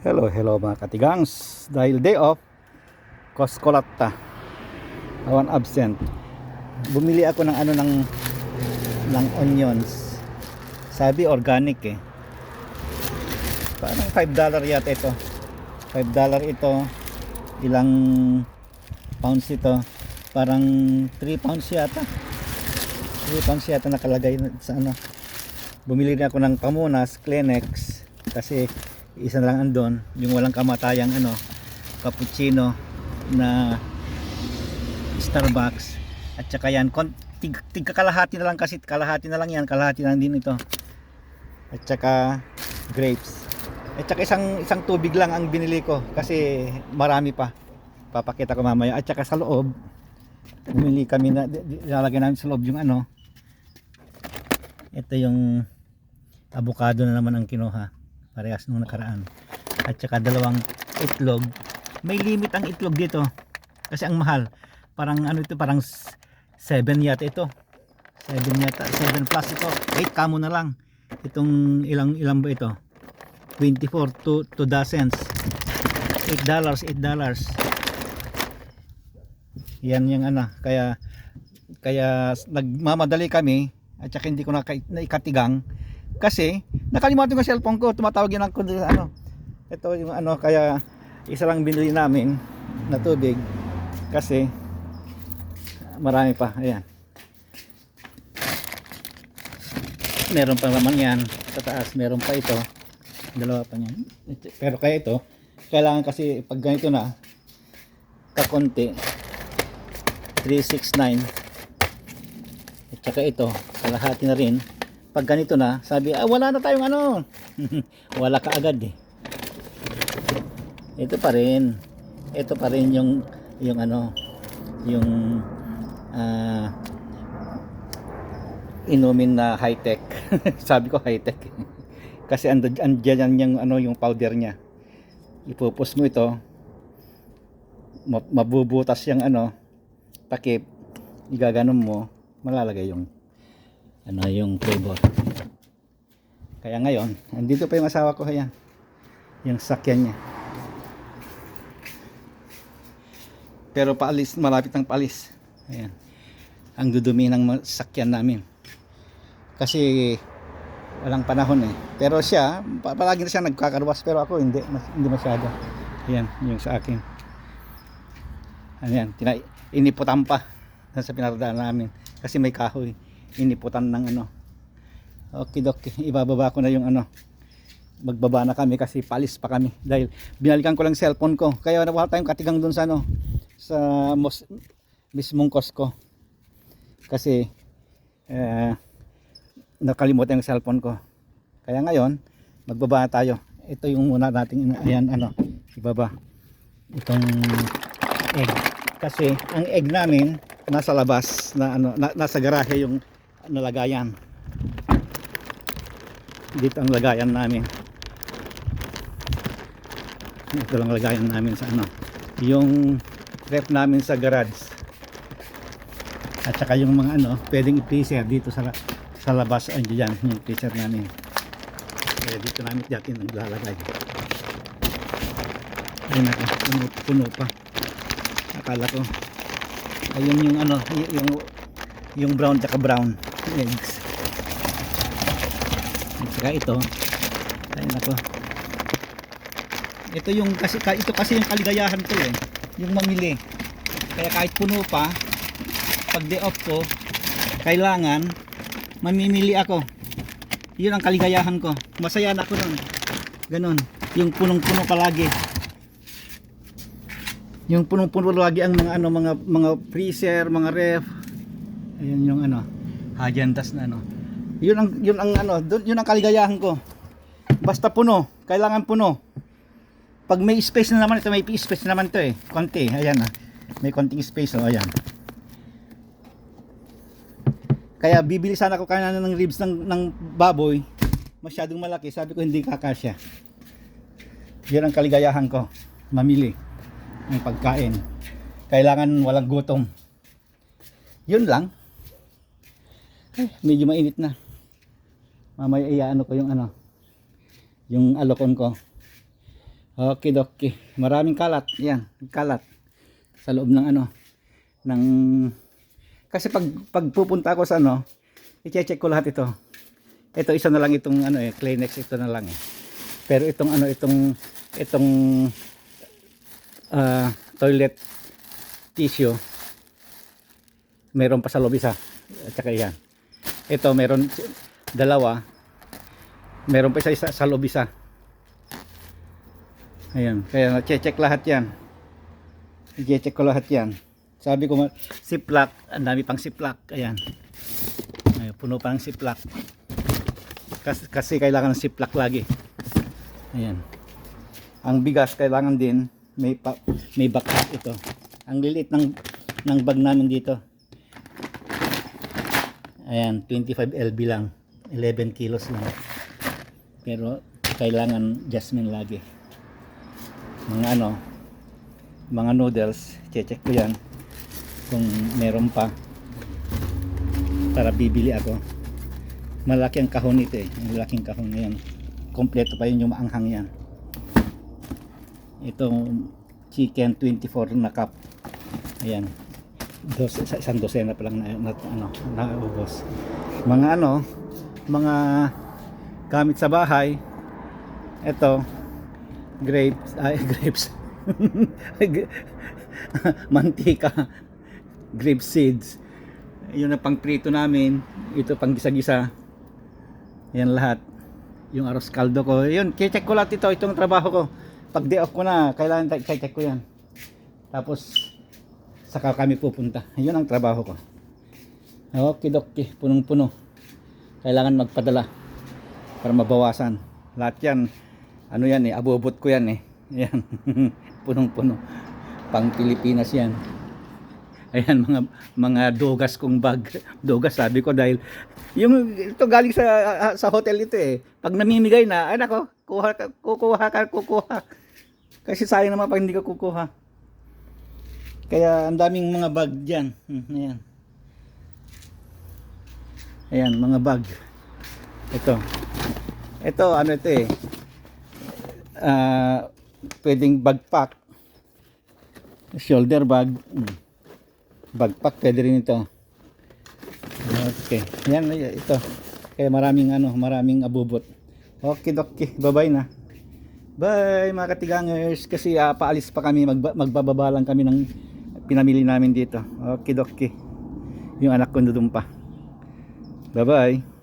Hello, hello mga katigangs. Dahil day off, Koskolatta. Awan absent. Bumili ako ng ano ng ng onions. Sabi organic eh. Parang 5 dollar yata ito. 5 dollar ito. Ilang pounds ito? Parang 3 pounds yata. 3 pounds yata nakalagay sa ano. Bumili rin ako ng Pamunas, Kleenex kasi isa na lang andon yung walang kamatayang ano cappuccino na Starbucks. At saka yan tig, tig kalahati na lang kasi kalahati na lang yan kalahati na lang din ito. At saka grapes. At saka isang isang tubig lang ang binili ko kasi marami pa. Papakita ko mamaya. At saka sa loob bumili kami na nilalagay namin sa loob yung ano. Ito yung avocado na naman ang kinuha parehas nung nakaraan. At saka dalawang itlog. May limit ang itlog dito. Kasi ang mahal. Parang ano ito parang 7 yata ito. 7 yata 7 plus ito. 8 kamo na lang. Itong ilang ilang ba ito? 24 to, to dozens 8 dollars 8 dollars. Yan yung ano. Kaya kaya nagmamadali kami at saka hindi ko na naikatigang kasi nakalimutan ko cellphone ko tumatawag yun ako sa ano. Ito yung ano kaya isa lang binili namin na tubig. Kasi marami pa ayan. Meron pa naman yan sa taas meron pa ito. Dalawa pa niyan. Pero kaya ito kailangan kasi pag ganito na kakonti 369 at saka ito kalahati na rin pag ganito na sabi ah wala na tayong ano. Wala ka agad eh. Ito pa rin. Ito pa rin yung yung ano yung ah inumin na high tech sabi ko high tech kasi ando andyan yung ano yung powder niya. Ipupus mo ito. Ma- mabubutas yung ano takip. Igaganon mo malalagay yung ano yung flavor? Kaya ngayon andito pa yung asawa ko ayan. Yung sakyan niya. Pero paalis malapit ng paalis. Ayan. Ang dudumi ng sakyan namin. Kasi walang panahon eh. Pero siya pa- palagi na siya nagkakarwas pero ako hindi mas, hindi masyado. Ayan yung sa akin. Ayan tina, iniputan pa sa pinaradaan namin. Kasi may kahoy iniputan ng ano. Okay doki ibababa ko na yung ano. Magbaba na kami kasi palis pa kami. Dahil binalikan ko lang cellphone ko. Kaya wala tayong katigang dun sa ano sa mos, mismong Costco. Kasi eh, nakalimutan yung cellphone ko. Kaya ngayon magbaba na tayo. Ito yung muna nating ayan ano ibaba. Itong egg. Kasi ang egg namin nasa labas na ano na, nasa garahe yung nalagayan dito ang lagayan namin. Ito lang lagayan namin sa ano yung ref namin sa garage. At saka yung mga ano pwedeng i-freezer dito sa sa labas ay dyan yung freezer namin. Kaya dito namin dati naglalagay ayun ako puno, puno pa. Akala ko ayun yung ano yung yung brown tsaka brown eggs. At saka ito. Ayun ako ito yung kasi ka- ito kasi yung kaligayahan ko eh. Yung mamili. Kaya kahit puno pa pag day off ko kailangan mamimili ako. Yun ang kaligayahan ko. Masaya na ako nun. Ganun yung punong-puno palagi. Yung punong-puno lagi ang mga ano mga mga freezer mga ref. Ayun yung ano hajandas na ano yun ang yun ang ano dun, yun ang kaligayahan ko. Basta puno kailangan puno. Pag may space na naman ito may space na naman ito eh. Konti ayan ah. May konting space oh ayan. Kaya bibili sana ako kanina ng ribs ng, ng baboy. Masyadong malaki sabi ko hindi kakasya. Yun ang kaligayahan ko mamili ng pagkain. Kailangan walang gutom. Yun lang Ay, medyo mainit na mamaya iyaano ko yung ano yung alokon ko Okay, doki. Maraming kalat. Yan, kalat. Sa loob ng ano, ng... Kasi pag, pag pupunta ako sa ano, i-check ko lahat ito. Ito, isa na lang itong ano eh, Kleenex ito na lang eh. Pero itong ano, itong, itong ah, toilet tissue, meron pa sa loob isa. At saka yan. Ito, meron dalawa. Meron pa isa, isa sa loob isa. Ayan, kaya na-check lahat yan. I-check ko lahat yan. Sabi ko, siplak, ang dami pang siplak. Ayan. Ayan, puno pa ng siplak. Kasi, kasi kailangan ng siplak lagi. Ayan. Ang bigas kailangan din may pa, may backpack ito. Ang liliit ng ng bag namin dito. Ayan, 25 LB lang. 11 kilos lang. Pero kailangan Jasmine lagi. Mga ano, mga noodles, check ko yan kung meron pa para bibili ako. Malaki ang kahon nito eh. Ang laking kahon yan. Kompleto pa yun yung maanghang yan. Itong chicken 24 na cup. Ayan. Dos, isa- isang dosena pa lang na, na, ano, naubos. Mga ano, mga gamit sa bahay. Ito, grapes, ay grapes. Mantika, grape seeds. Yun ang pangprito namin. Ito pang gisa-gisa. Yan lahat. Yung arroz caldo ko. Yun, check ko lahat ito. Itong trabaho ko. Pag day off ko na, kailangan check ko yan. Tapos, saka kami pupunta. Yun ang trabaho ko. Okay, doki. Punong-puno. Kailangan magpadala para mabawasan. Lahat yan, ano yan eh, abobot ko yan eh. Yan. Punong-puno. Pang Pilipinas yan. Ayan mga mga dogas kong bag. Dogas sabi ko dahil yung ito galing sa sa hotel ito eh. Pag namimigay na, ay nako, kuha kukuha ka, kukuha. Kasi sayang naman pag hindi ka kukuha. Kaya ang daming mga bag diyan. Hmm, ayan. Ayan, mga bag. Ito. Ito, ano ito eh. Ah, pwedeng backpack. Shoulder bag. Hmm. Backpack, pwede rin ito. Okay. Yan, ito. Kaya maraming ano, maraming abubot. Okay, okay. Bye-bye na. Bye mga katigangers. Kasi ah, paalis pa kami, magba- magbababa lang kami ng pinamili namin dito. Okay, okay. Yung anak ko doon pa. Bye-bye.